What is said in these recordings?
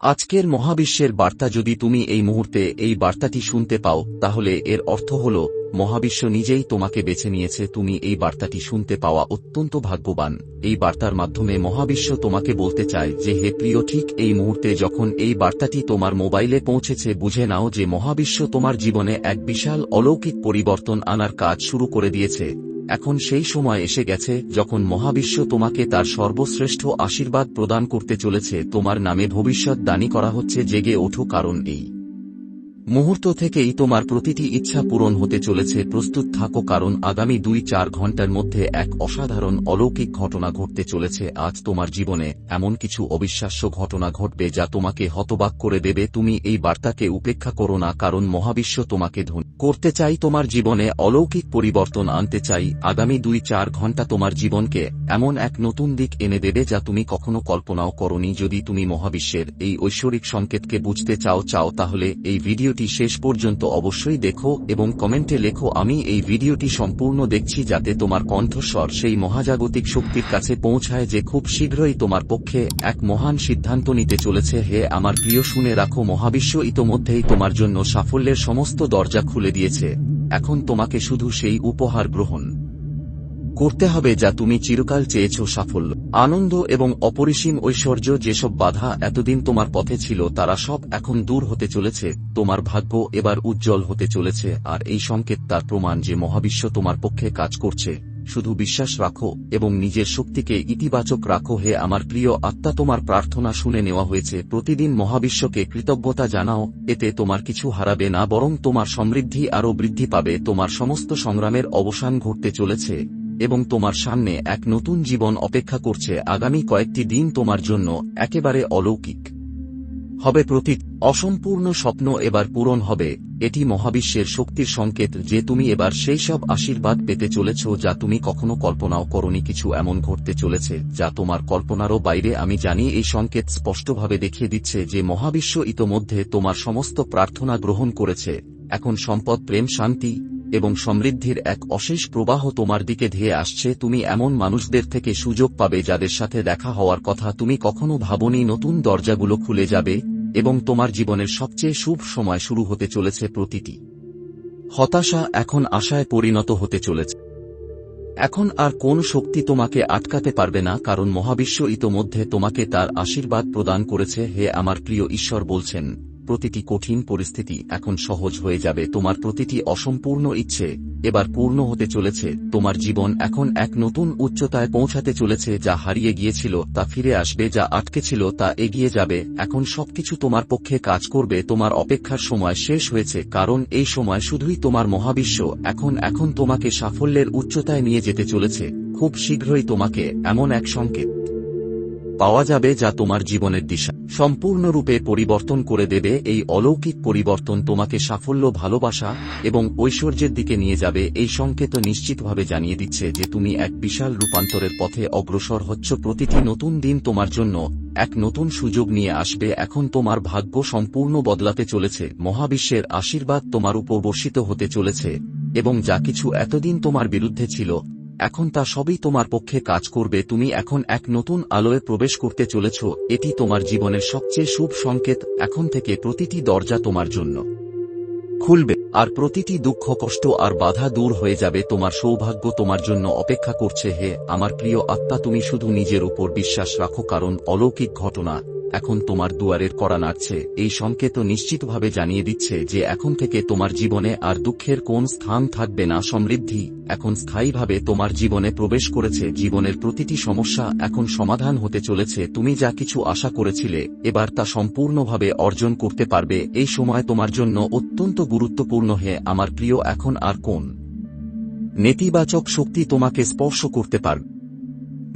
আজকের মহাবিশ্বের বার্তা যদি তুমি এই মুহূর্তে এই বার্তাটি শুনতে পাও, তাহলে এর অর্থ হল মহাবিশ্ব নিজেই তোমাকে বেছে নিয়েছে, তুমি এই বার্তাটি শুনতে পাওয়া অত্যন্ত ভাগ্যবান। এই বার্তার মাধ্যমে মহাবিশ্ব তোমাকে বলতে চায় যে, হে প্রিয়, ঠিক এই মুহূর্তে যখন এই বার্তাটি তোমার মোবাইলে পৌঁছেছে, বুঝে নাও যে মহাবিশ্ব তোমার জীবনে এক বিশাল অলৌকিক পরিবর্তন আনার কাজ শুরু করে দিয়েছে। এখন সেই সময় এসে গেছে যখন মহাবিশ্ব তোমাকে তার সর্বশ্রেষ্ঠ আশীর্বাদ প্রদান করতে চলেছে। তোমার নামে ভবিষ্যৎ দানি করা হচ্ছে, জেগে ওঠো, কারণ এই মুহূর্ত থেকেই তোমার প্রতিটি ইচ্ছা পূরণ হতে চলেছে, প্রস্তুত থাকো কারণ আগামী দুই চার ঘণ্টার মধ্যে এক অসাধারণ অলৌকিক ঘটনা ঘটতে চলেছে। আজ তোমার জীবনে এমন কিছু অবিশ্বাস্য ঘটনা ঘটবে যা তোমাকে হতবাক করে দেবে। তুমি এই বার্তাকে উপেক্ষা করো না কারণ মহাবিশ্ব তোমাকে ধন করতে চাই। তোমার জীবনে অলৌকিক পরিবর্তন আনতে চাই। আগামী দুই চার ঘণ্টা তোমার জীবনকে এমন এক নতুন দিক এনে দেবে যা তুমি কখনো কল্পনাও করনি। যদি তুমি মহাবিশ্বের এই ঐশ্বরিক সংকেতকে বুঝতে চাও চাও তাহলে এই ভিডিওটি শেষ পর্যন্ত অবশ্যই দেখো এবং কমেন্টে লেখো, আমি এই ভিডিওটি সম্পূর্ণ দেখছি যাতে তোমার কণ্ঠস্বর সেই মহাজাগতিক শক্তির কাছে পৌঁছায় যে খুব শীঘ্রই তোমার পক্ষে এক মহান সিদ্ধান্ত নিতে চলেছে। হে আমার প্রিয়, শুনে রাখো, মহাবিশ্ব ইতোমধ্যেই তোমার জন্য সাফল্যের সমস্ত দরজা খুলে দিয়েছে। এখন তোমাকে শুধু সেই উপহার গ্রহণ। করতে হবে যা তুমি চিরকাল চেয়েছ সাফল্য। আনন্দ এবং অপরিসীম ঐশ্বর্য যেসব বাধা এতদিন তোমার পথে ছিল, তারা সব এখন দূর হতে চলেছে, তোমার ভাগ্য এবার উজ্জ্বল হতে চলেছে, আর এই সংকেত তার প্রমাণ যে মহাবিশ্ব তোমার পক্ষে কাজ করছে। শুধু বিশ্বাস রাখো এবং নিজের শক্তিকে ইতিবাচক রাখো হে আমার প্রিয় আত্মা, তোমার প্রার্থনা শুনে নেওয়া হয়েছে, প্রতিদিন মহাবিশ্বকে কৃতজ্ঞতা জানাও, এতে তোমার কিছু হারাবে না, বরং তোমার সমৃদ্ধি আরও বৃদ্ধি পাবে, তোমার সমস্ত সংগ্রামের অবসান ঘটতে চলেছে। এবং তোমার সামনে এক নতুন জীবন অপেক্ষা করছে আগামী কয়েকটি দিন তোমার জন্য একেবারে অলৌকিক। হবে প্রতীক অসম্পূর্ণ স্বপ্ন এবার পূরণ হবে। এটি মহাবিশ্বের শক্তির সংকেত যে তুমি এবার সেই সব আশীর্বাদ পেতে চলেছ যা তুমি কখনো কল্পনাও করনি কিছু এমন ঘটতে চলেছে যা তোমার কল্পনারও বাইরে আমি জানি এই সংকেত স্পষ্টভাবে দেখিয়ে দিচ্ছে যে মহাবিশ্ব ইতোমধ্যে তোমার সমস্ত প্রার্থনা গ্রহণ করেছে। এখন সম্পদ, প্রেম, শান্তি এবং সমৃদ্ধির এক অশেষ প্রবাহ তোমার দিকে ধেয়ে আসছে, তুমি এমন মানুষদের থেকে সুযোগ পাবে যাদের সাথে দেখা হওয়ার কথা তুমি কখনো ভাবনি, নতুন দরজাগুলো খুলে যাবে, এবং তোমার জীবনের সবচেয়ে শুভ সময় শুরু হতে চলেছে প্রতিটি। হতাশা এখন আশায় পরিণত হতে চলেছে। এখন আর কোন শক্তি তোমাকে আটকাতে পারবে না, কারণ মহাবিশ্ব ইতোমধ্যে তোমাকে তার আশীর্বাদ প্রদান করেছে, হে আমার প্রিয় ঈশ্বর বলছেন। প্রতিটি কঠিন পরিস্থিতি এখন সহজ হয়ে যাবে। তোমার প্রতিটি অসম্পূর্ণ ইচ্ছে এবার পূর্ণ হতে চলেছে। তোমার জীবন এখন এক নতুন উচ্চতায় পৌঁছাতে চলেছে, যা হারিয়ে গিয়েছিল, তা ফিরে আসবে, যা আটকে ছিল, তা এগিয়ে যাবে। এখন সবকিছু তোমার পক্ষে কাজ করবে, তোমার অপেক্ষার সময় শেষ হয়েছে, কারণ এই সময় শুধুই তোমার মহাবিশ্ব। এখন এখন তোমাকে সাফল্যের উচ্চতায় নিয়ে যেতে চলেছে। খুব শীঘ্রই তোমাকে এমন এক সংকেত পাওয়া যাবে যা তোমার জীবনের দিশা। সম্পূর্ণরূপে পরিবর্তন করে দেবে এই অলৌকিক পরিবর্তন তোমাকে সাফল্য, ভালোবাসা এবং ঐশ্বর্যের দিকে নিয়ে যাবে এই সংকেত নিশ্চিতভাবে জানিয়ে দিচ্ছে যে তুমি এক বিশাল রূপান্তরের পথে অগ্রসর হচ্ছ। প্রতিটি নতুন দিন তোমার জন্য এক নতুন সুযোগ নিয়ে আসবে। এখন তোমার ভাগ্য সম্পূর্ণ বদলাতে চলেছে। মহাবিশ্বের আশীর্বাদ তোমার উপর বর্ষিত হতে চলেছে এবং যা কিছু এতদিন তোমার বিরুদ্ধে ছিল এখন তা সবই তোমার পক্ষে কাজ করবে, তুমি এখন এক নতুন আলোয় প্রবেশ করতে চলেছ, এটি তোমার জীবনের সবচেয়ে শুভ সংকেত, এখন থেকে প্রতিটি দরজা তোমার জন্য খুলবে, আর প্রতিটি দুঃখ, কষ্ট আর বাধা দূর হয়ে যাবে, তোমার সৌভাগ্য তোমার জন্য অপেক্ষা করছে, হে, আমার প্রিয় আত্মা, তুমি শুধু নিজের উপর বিশ্বাস রাখো, কারণ অলৌকিক ঘটনা এখন তোমার দুয়ারের করা নাড়ছে। এই সংকেত নিশ্চিতভাবে জানিয়ে দিচ্ছে যে এখন থেকে তোমার জীবনে আর দুঃখের কোন স্থান থাকবে না সমৃদ্ধি। এখন স্থায়ীভাবে তোমার জীবনে প্রবেশ করেছে। জীবনের প্রতিটি সমস্যা এখন সমাধান হতে চলেছে। তুমি যা কিছু আশা করেছিলে, এবার তা সম্পূর্ণভাবে অর্জন করতে পারবে। এই সময় তোমার জন্য অত্যন্ত গুরুত্বপূর্ণ হে আমার প্রিয় এখন আর কোন নেতিবাচক শক্তি তোমাকে স্পর্শ করতে পারবে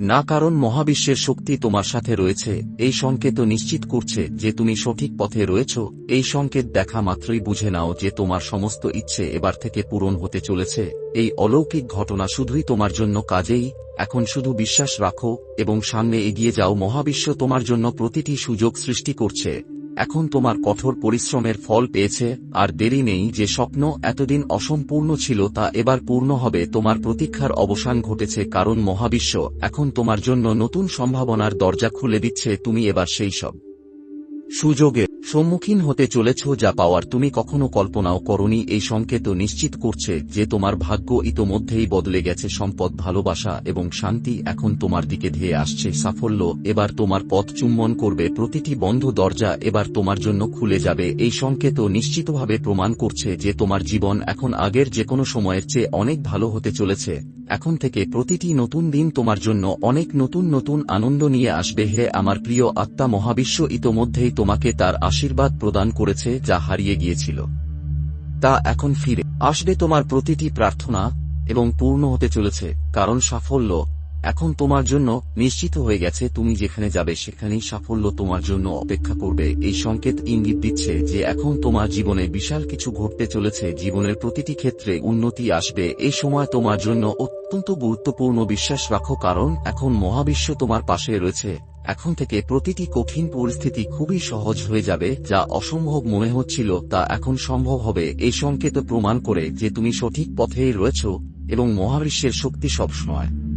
না কারণ মহাবিশ্বের শক্তি তোমার সাথে রয়েছে, এই সংকেত নিশ্চিত করছে যে তুমি সঠিক পথে রয়েছ, এই সংকেত দেখা মাত্রই বুঝে নাও যে তোমার সমস্ত ইচ্ছে এবার থেকে পূরণ হতে চলেছে, এই অলৌকিক ঘটনা শুধুই তোমার জন্য কাজেই, এখন শুধু বিশ্বাস রাখো, এবং সামনে এগিয়ে যাও মহাবিশ্ব তোমার জন্য প্রতিটি সুযোগ সৃষ্টি করছে। এখন তোমার কঠোর পরিশ্রমের ফল পেয়েছে, আর দেরি নেই যে স্বপ্ন এতদিন অসম্পূর্ণ ছিল তা এবার পূর্ণ হবে। তোমার প্রতীক্ষার অবসান ঘটেছে কারণ মহাবিশ্ব এখন তোমার জন্য নতুন সম্ভাবনার দরজা খুলে দিচ্ছে, তুমি এবার সেই সব সুযোগে সম্মুখীন হতে চলেছ যা পাওয়ার তুমি কখনো কল্পনাও করনি, এই সংকেত নিশ্চিত করছে যে তোমার ভাগ্য ইতোমধ্যেই বদলে গেছে, সম্পদ, ভালোবাসা এবং শান্তি এখন তোমার দিকে ধেয়ে আসছে, সাফল্য এবার তোমার পথ চুম্বন করবে, প্রতিটি বন্ধ দরজা এবার তোমার জন্য খুলে যাবে, এই সংকেত নিশ্চিতভাবে প্রমাণ করছে যে তোমার জীবন এখন আগের যে কোনো সময়ের চেয়ে অনেক ভালো হতে চলেছে। এখন থেকে প্রতিটি নতুন দিন তোমার জন্য অনেক নতুন নতুন আনন্দ নিয়ে আসবে। হে আমার প্রিয় আত্মা, মহাবিশ্ব ইতোমধ্যেই তোমাকে তার আশীর্বাদ প্রদান করেছে যা হারিয়ে গিয়েছিল। তা এখন ফিরে আসবে তোমার প্রতিটি প্রার্থনা এবং পূর্ণ হতে চলেছে, কারণ সাফল্য এখন তোমার জন্য নিশ্চিত হয়ে গেছে তুমি যেখানে যাবে সেখানেই সাফল্য তোমার জন্য অপেক্ষা করবে। এই সংকেত ইঙ্গিত দিচ্ছে যে এখন তোমার জীবনে বিশাল কিছু ঘটতে চলেছে, জীবনের প্রতিটি ক্ষেত্রে উন্নতি আসবে। এই সময় তোমার জন্য অত্যন্ত গুরুত্বপূর্ণ বিশ্বাস রাখো, কারণ এখন মহাবিশ্ব তোমার পাশে রয়েছে। এখন থেকে প্রতিটি কঠিন পরিস্থিতি খুবই সহজ হয়ে যাবে, যা অসম্ভব মনে হচ্ছিল তা এখন সম্ভব হবে। এই সংকেত প্রমাণ করে যে তুমি সঠিক পথেই রয়েছ এবং মহাবিশ্বের শক্তি সবসময়।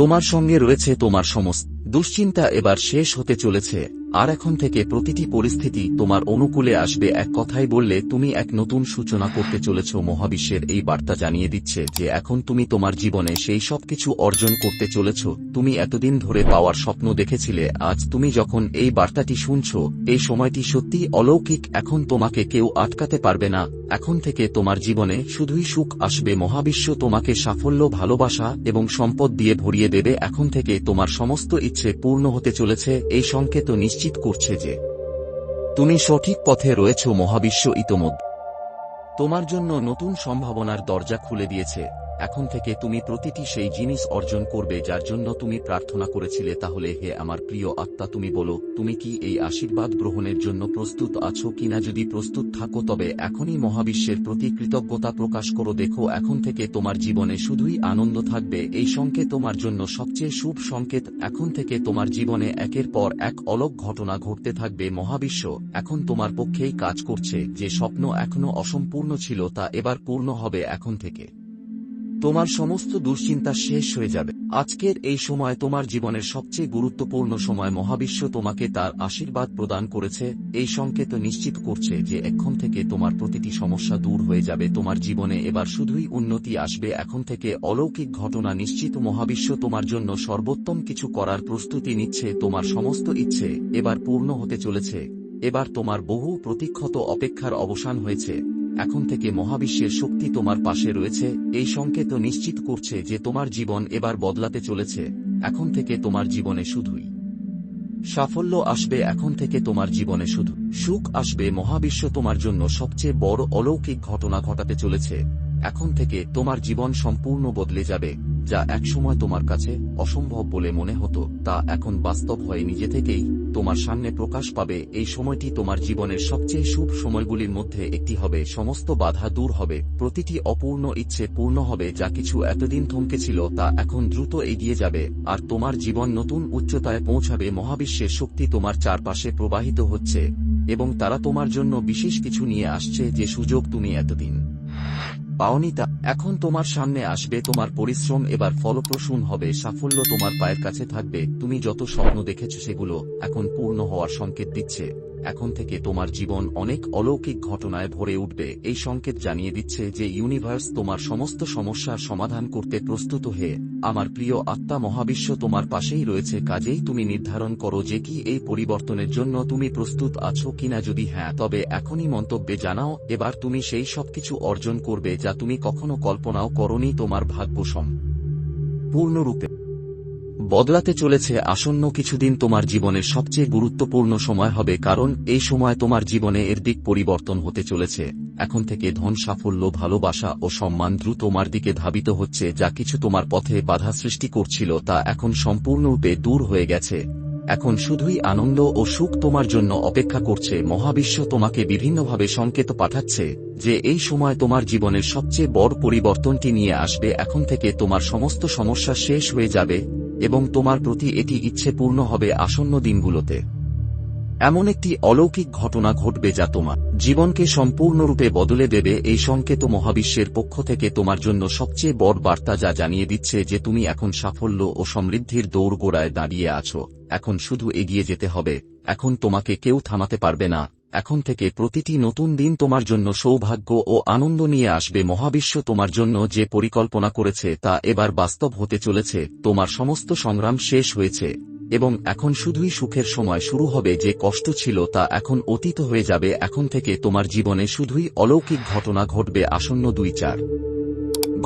তোমার সঙ্গে রয়েছে তোমার সমস্ত দুশ্চিন্তা এবার শেষ হতে চলেছে। আর এখন থেকে প্রতিটি পরিস্থিতি তোমার অনুকূলে আসবে। এক কথাই বললে, তুমি এক নতুন সূচনা করতে চলেছ। মহাবিশ্বের এই বার্তা জানিয়ে দিচ্ছে যে, এখন তুমি তোমার জীবনে সেই সব কিছু অর্জন করতে চলেছ। তুমি এতদিন ধরে পাওয়ার স্বপ্ন দেখেছিলে। আজ তুমি যখন এই বার্তাটি শুনছ, এই সময়টি সত্যি অলৌকিক। এখন তোমাকে কেউ আটকাতে পারবে না। এখন থেকে তোমার জীবনে শুধুই সুখ আসবে। মহাবিশ্ব তোমাকে সাফল্য, ভালোবাসা এবং সম্পদ দিয়ে ভরিয়ে দেবে। এখন থেকে তোমার সমস্ত ইচ্ছে পূর্ণ হতে চলেছে। এই সংকেত নিশ্চিত করছে যে তুমি সঠিক পথে রয়েছ মহাবিশ্ব ইতোমধ্যে। তোমার জন্য নতুন সম্ভাবনার দরজা খুলে দিয়েছে। এখন থেকে তুমি প্রতিটি সেই জিনিস অর্জন করবে যার জন্য তুমি প্রার্থনা করেছিলে, তাহলে হে আমার প্রিয় আত্মা, তুমি বলো, তুমি কি এই আশীর্বাদ গ্রহণের জন্য প্রস্তুত আছো কিনা? যদি প্রস্তুত থাকো, তবে এখনই মহাবিশ্বের প্রতি কৃতজ্ঞতা প্রকাশ করো। দেখো, এখন থেকে তোমার জীবনে শুধুই আনন্দ থাকবে। এই সংকেত তোমার জন্য সবচেয়ে শুভ সংকেত। এখন থেকে তোমার জীবনে একের পর এক অলক ঘটনা ঘটতে থাকবে। মহাবিশ্ব এখন তোমার পক্ষেই কাজ করছে। যে স্বপ্ন এখনও অসম্পূর্ণ ছিল, তা এবার পূর্ণ হবে এখন থেকে। তোমার সমস্ত দুশ্চিন্তা শেষ হয়ে যাবে। আজকের এই সময় তোমার জীবনের সবচেয়ে গুরুত্বপূর্ণ সময় মহাবিশ্ব তোমাকে তার আশীর্বাদ প্রদান করেছে। এই সংকেত নিশ্চিত করছে যে এখন থেকে তোমার প্রতিটি সমস্যা দূর হয়ে যাবে। তোমার জীবনে এবার শুধুই উন্নতি আসবে। এখন থেকে অলৌকিক ঘটনা নিশ্চিত। মহাবিশ্ব তোমার জন্য সর্বোত্তম কিছু করার প্রস্তুতি নিচ্ছে। তোমার সমস্ত ইচ্ছে এবার পূর্ণ হতে চলেছে। এবার তোমার বহু প্রতীক্ষত অপেক্ষার অবসান হয়েছে। এখন থেকে মহাবিশ্বের শক্তি তোমার পাশে রয়েছে, এই সংকেত নিশ্চিত করছে যে তোমার জীবন এবার বদলাতে চলেছে, এখন থেকে তোমার জীবনে শুধুই। সাফল্য আসবে এখন থেকে তোমার জীবনে শুধু। সুখ আসবে মহাবিশ্ব তোমার জন্য সবচেয়ে বড় অলৌকিক ঘটনা ঘটাতে চলেছে, এখন থেকে তোমার জীবন সম্পূর্ণ বদলে যাবে। যা একসময় তোমার কাছে অসম্ভব বলে মনে হতো, তা এখন বাস্তব হয়ে নিজে থেকেই তোমার সামনে প্রকাশ পাবে। এই সময়টি তোমার জীবনের সবচেয়ে শুভ সময়গুলির মধ্যে একটি হবে। সমস্ত বাধা দূর হবে। প্রতিটি অপূর্ণ ইচ্ছে পূর্ণ হবে। যা কিছু এতদিন থমকে ছিল তা এখন দ্রুত এগিয়ে যাবে। আর তোমার জীবন নতুন উচ্চতায় পৌঁছাবে। মহাবিশ্বের শক্তি তোমার চারপাশে প্রবাহিত হচ্ছে, এবং তারা তোমার জন্য বিশেষ কিছু নিয়ে আসছে যে সুযোগ তুমি এতদিন পাওনি তা এখন তোমার সামনে আসবে, তোমার পরিশ্রম এবার ফলপ্রসূন হবে, সাফল্য তোমার পায়ের কাছে থাকবে, তুমি যত স্বপ্ন দেখেছ সেগুলো এখন পূর্ণ হওয়ার সংকেত দিচ্ছে। এখন থেকে তোমার জীবন অনেক অলৌকিক ঘটনায় ভরে উঠবে। এই সংকেত জানিয়ে দিচ্ছে যে ইউনিভার্স তোমার সমস্ত সমস্যার সমাধান করতে প্রস্তুত হয়ে আমার প্রিয় আত্মা মহাবিশ্ব তোমার পাশেই রয়েছে, কাজেই তুমি নির্ধারণ করো যে কি এই পরিবর্তনের জন্য তুমি প্রস্তুত আছো কিনা যদি হ্যাঁ তবে এখনই মন্তব্যে জানাও, এবার তুমি সেই সবকিছু অর্জন করবে যা তুমি কখনো কল্পনাও করনি তোমার ভাগ্যসম। পূর্ণরূপে বদলাতে চলেছে আসন্ন কিছুদিন তোমার জীবনের সবচেয়ে গুরুত্বপূর্ণ সময় হবে, কারণ এই সময় তোমার জীবনে এর দিক পরিবর্তন হতে চলেছে। এখন থেকে ধন, সাফল্য, ভালোবাসা ও সম্মান দ্রুত তোমার দিকে ধাবিত হচ্ছে, যা কিছু তোমার পথে বাধা সৃষ্টি করছিল তা এখন সম্পূর্ণরূপে দূর হয়ে গেছে। এখন শুধুই আনন্দ ও সুখ তোমার জন্য অপেক্ষা করছে, মহাবিশ্ব তোমাকে বিভিন্নভাবে সংকেত পাঠাচ্ছে যে এই সময় তোমার জীবনের সবচেয়ে বড় পরিবর্তনটি নিয়ে আসবে, এখন থেকে তোমার সমস্ত সমস্যা শেষ হয়ে যাবে। এবং তোমার প্রতি এটি ইচ্ছে পূর্ণ হবে আসন্ন দিনগুলোতে। এমন একটি অলৌকিক ঘটনা ঘটবে যা তোমার জীবনকে সম্পূর্ণরূপে বদলে দেবে। এই সংকেত মহাবিশ্বের পক্ষ থেকে তোমার জন্য সবচেয়ে বড় বার্তা যা জানিয়ে দিচ্ছে যে তুমি এখন সাফল্য ও সমৃদ্ধির দৌড়গোড়ায় দাঁড়িয়ে আছো। এখন শুধু এগিয়ে যেতে হবে। এখন তোমাকে কেউ থামাতে পারবে না। এখন থেকে প্রতিটি নতুন দিন তোমার জন্য সৌভাগ্য ও আনন্দ নিয়ে আসবে। মহাবিশ্ব তোমার জন্য যে পরিকল্পনা করেছে তা এবার বাস্তব হতে চলেছে। তোমার সমস্ত সংগ্রাম শেষ হয়েছে এবং এখন শুধুই সুখের সময় শুরু হবে। যে কষ্ট ছিল তা এখন অতীত হয়ে যাবে। এখন থেকে তোমার জীবনে শুধুই অলৌকিক ঘটনা ঘটবে। আসন্ন দুই চার।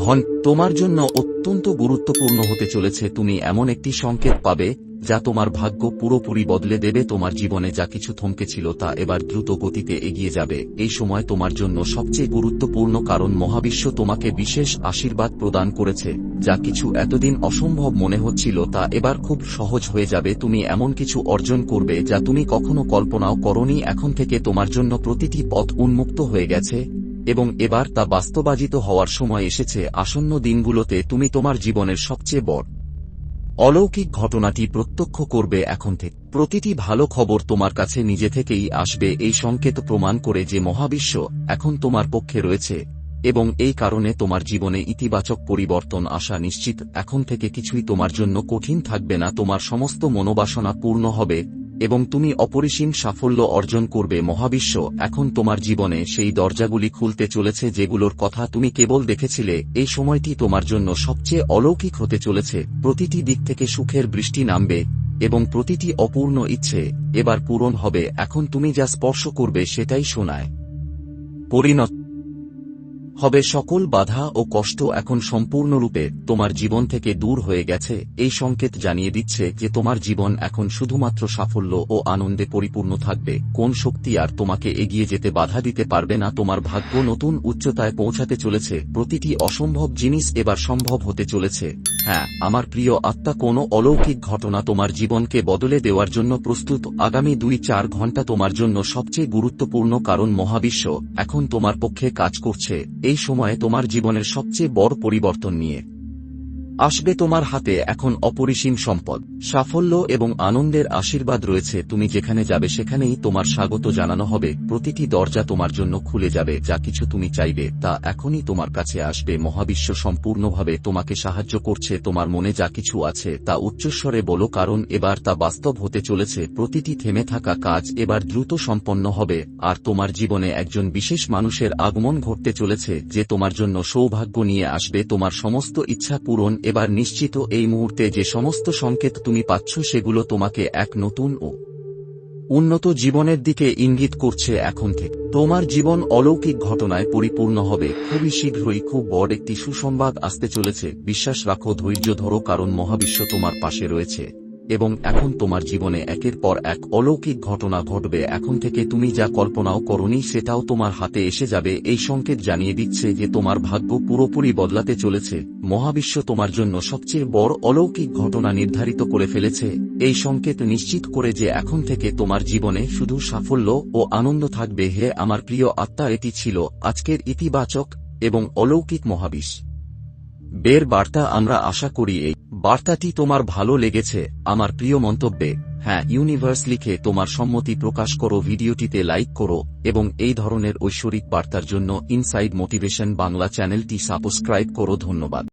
ঘন, তোমার জন্য অত্যন্ত গুরুত্বপূর্ণ হতে চলেছে, তুমি এমন একটি সংকেত পাবে, যা তোমার ভাগ্য পুরোপুরি বদলে দেবে, তোমার জীবনে যা কিছু থমকে ছিল তা এবার দ্রুত গতিতে এগিয়ে যাবে। এই সময় তোমার জন্য সবচেয়ে গুরুত্বপূর্ণ কারণ মহাবিশ্ব তোমাকে বিশেষ আশীর্বাদ প্রদান করেছে। যা কিছু এতদিন অসম্ভব মনে হচ্ছিল তা এবার খুব সহজ হয়ে যাবে, তুমি এমন কিছু অর্জন করবে যা তুমি কখনো কল্পনাও করনি, এখন থেকে তোমার জন্য প্রতিটি পথ উন্মুক্ত হয়ে গেছে। এবং এবার তা বাস্তবায়িত হওয়ার সময় এসেছে আসন্ন দিনগুলোতে তুমি তোমার জীবনের সবচেয়ে বড় অলৌকিক ঘটনাটি প্রত্যক্ষ করবে এখন থেকে প্রতিটি ভালো খবর তোমার কাছে নিজে থেকেই আসবে এই সংকেত প্রমাণ করে যে মহাবিশ্ব এখন তোমার পক্ষে রয়েছে এবং এই কারণে তোমার জীবনে ইতিবাচক পরিবর্তন আসা নিশ্চিত। এখন থেকে কিছুই তোমার জন্য কঠিন থাকবে না। তোমার সমস্ত মনোবাসনা পূর্ণ হবে। এবং তুমি অপরিসীম সাফল্য অর্জন করবে মহাবিশ্ব, এখন তোমার জীবনে সেই দরজাগুলি খুলতে চলেছে যেগুলোর কথা তুমি কেবল দেখেছিলে, এই সময়টি তোমার জন্য সবচেয়ে অলৌকিক হতে চলেছে, প্রতিটি দিক থেকে সুখের বৃষ্টি নামবে, এবং প্রতিটি অপূর্ণ ইচ্ছে এবার পূরণ হবে, এখন তুমি যা স্পর্শ করবে সেটাই শোনায়। পরিণত হবে সকল বাধা ও কষ্ট এখন সম্পূর্ণরূপে তোমার জীবন থেকে দূর হয়ে গেছে, এই সংকেত জানিয়ে দিচ্ছে যে তোমার জীবন এখন শুধুমাত্র সাফল্য ও আনন্দে পরিপূর্ণ থাকবে, কোন শক্তি আর তোমাকে এগিয়ে যেতে বাধা দিতে পারবে না, তোমার ভাগ্য নতুন উচ্চতায় পৌঁছাতে চলেছে, প্রতিটি অসম্ভব জিনিস এবার সম্ভব হতে চলেছে। হ্যাঁ আমার প্রিয় আত্মা, কোনো অলৌকিক ঘটনা তোমার জীবনকে বদলে দেওয়ার জন্য প্রস্তুত, আগামী দুই চার ঘণ্টা তোমার জন্য সবচেয়ে গুরুত্বপূর্ণ কারণ মহাবিশ্ব, এখন তোমার পক্ষে কাজ করছে এই সময়ে তোমার জীবনের সবচেয়ে বড় পরিবর্তন নিয়ে। আসবে তোমার হাতে এখন অপরিসীম সম্পদ। সাফল্য এবং আনন্দের আশীর্বাদ রয়েছে, তুমি যেখানে যাবে সেখানেই তোমার স্বাগত জানানো হবে। প্রতিটি দরজা তোমার জন্য খুলে যাবে, যা কিছু তুমি চাইবে তা এখনই তোমার কাছে আসবে। মহাবিশ্ব সম্পূর্ণভাবে তোমাকে সাহায্য করছে, তোমার মনে যা কিছু আছে তা উচ্চস্বরে বলো, কারণ এবার তা বাস্তব হতে চলেছে। প্রতিটি থেমে থাকা কাজ এবার দ্রুত সম্পন্ন হবে, আর তোমার জীবনে একজন বিশেষ মানুষের আগমন ঘটতে চলেছে, যে তোমার জন্য সৌভাগ্য নিয়ে আসবে। তোমার সমস্ত ইচ্ছা পূরণ এবার নিশ্চিত এই মুহূর্তে যে সমস্ত সংকেত তুমি পাচ্ছ সেগুলো তোমাকে এক নতুন ও উন্নত জীবনের দিকে ইঙ্গিত করছে এখন থেকে। তোমার জীবন অলৌকিক ঘটনায় পরিপূর্ণ হবে। খুবই শীঘ্রই খুব বড় একটি সুসংবাদ আসতে চলেছে। বিশ্বাস রাখো, ধৈর্য ধরো, কারণ মহাবিশ্ব তোমার পাশে রয়েছে। এবং এখন তোমার জীবনে একের পর এক অলৌকিক ঘটনা ঘটবে। এখন থেকে তুমি যা কল্পনাও করনি, সেটাও তোমার হাতে এসে যাবে। এই সংকেত জানিয়ে দিচ্ছে যে তোমার ভাগ্য পুরোপুরি বদলাতে চলেছে। মহাবিশ্ব তোমার জন্য সবচেয়ে বড় অলৌকিক ঘটনা নির্ধারিত করে ফেলেছে। এই সংকেত নিশ্চিত করে যে এখন থেকে তোমার জীবনে শুধু সাফল্য ও আনন্দ থাকবে। হে আমার প্রিয় আত্মা, এটি ছিল আজকের ইতিবাচক এবং অলৌকিক মহাবিশ বের বার্তা আমরা আশা করি এই বার্তাটি তোমার ভালো লেগেছে, আমার প্রিয় মন্তব্যে। হ্যাঁ ইউনিভার্স লিখে তোমার সম্মতি প্রকাশ করো, ভিডিওটিতে লাইক করো, এবং এই ধরনের ঐশ্বরিক বার্তার জন্য ইনসাইড মোটিভেশন বাংলা চ্যানেলটি সাবস্ক্রাইব করো, ধন্যবাদ।